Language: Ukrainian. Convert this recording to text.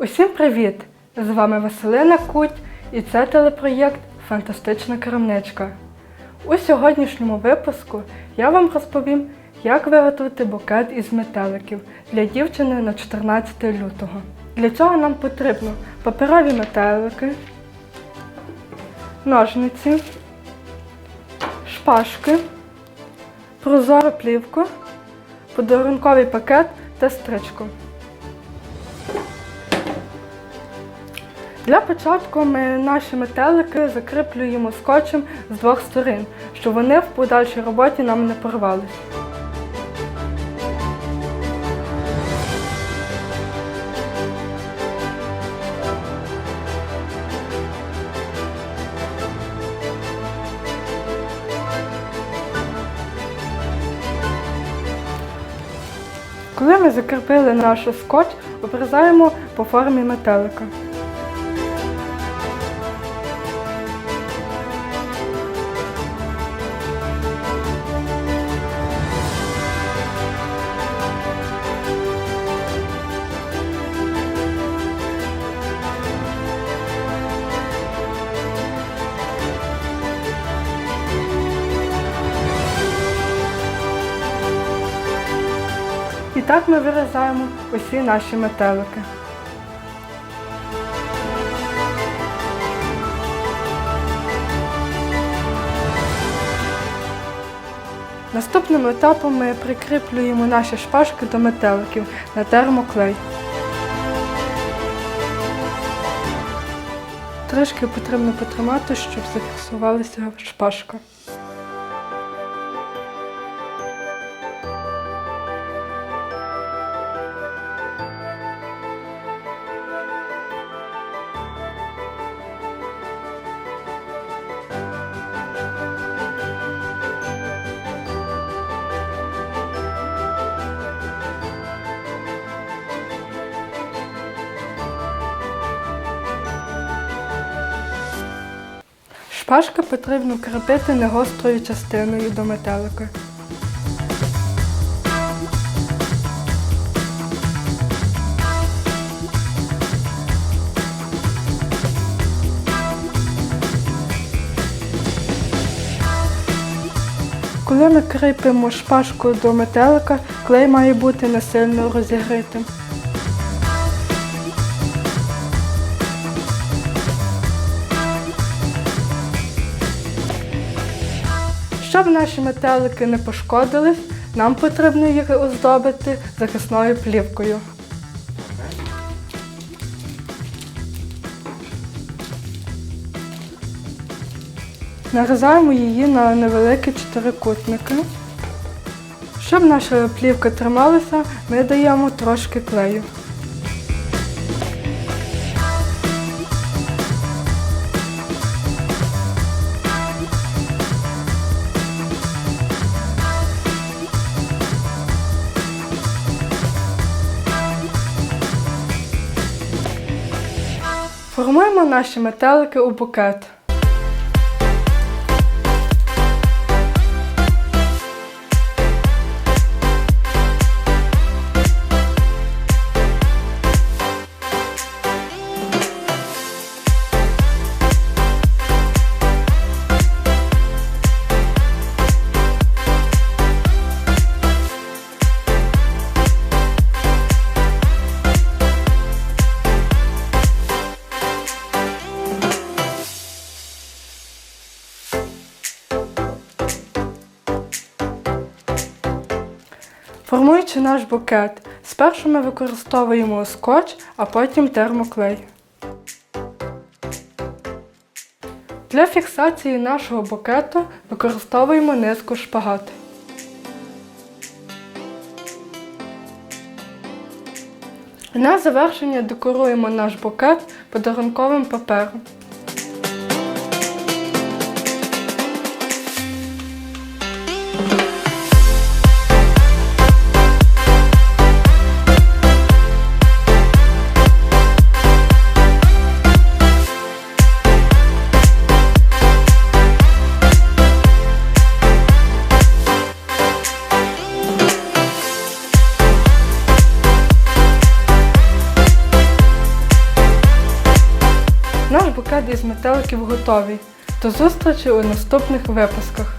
Усім привіт! З вами Василина Куть і це телепроєкт Фантастична керамничка. У сьогоднішньому випуску я вам розповім, як виготовити букет із метеликів для дівчини на 14 лютого. Для цього нам потрібно паперові метелики, ножниці, шпажки, прозору плівку, подарунковий пакет та стрічку. Для початку ми наші метелики закріплюємо скотчем з двох сторін, щоб вони в подальшій роботі нам не порвались. Коли ми закріпили наш скотч, обрізаємо по формі метелика. Так ми вирізаємо усі наші метелики. Наступним етапом ми прикріплюємо наші шпажки до метеликів на термоклей. Трішки потрібно потримати, щоб зафіксувалася шпажка. Шпажки потрібно кріпити негострою частиною до метелика. Коли ми кріпимо шпажку до метелика, клей має бути не сильно розігрітим. Щоб наші метелики не пошкодились, нам потрібно їх оздобити захисною плівкою. Нарізаємо її на невеликі чотирикутники. Щоб наша плівка трималася, ми даємо трошки клею. Формуємо наші метелики у букет. Формуючи наш букет, спершу ми використовуємо скотч, а потім термоклей. Для фіксації нашого букету використовуємо низку шпагат. На завершення декоруємо наш букет подарунковим папером. Наш з метеликів готові. До зустрічі у наступних випусках.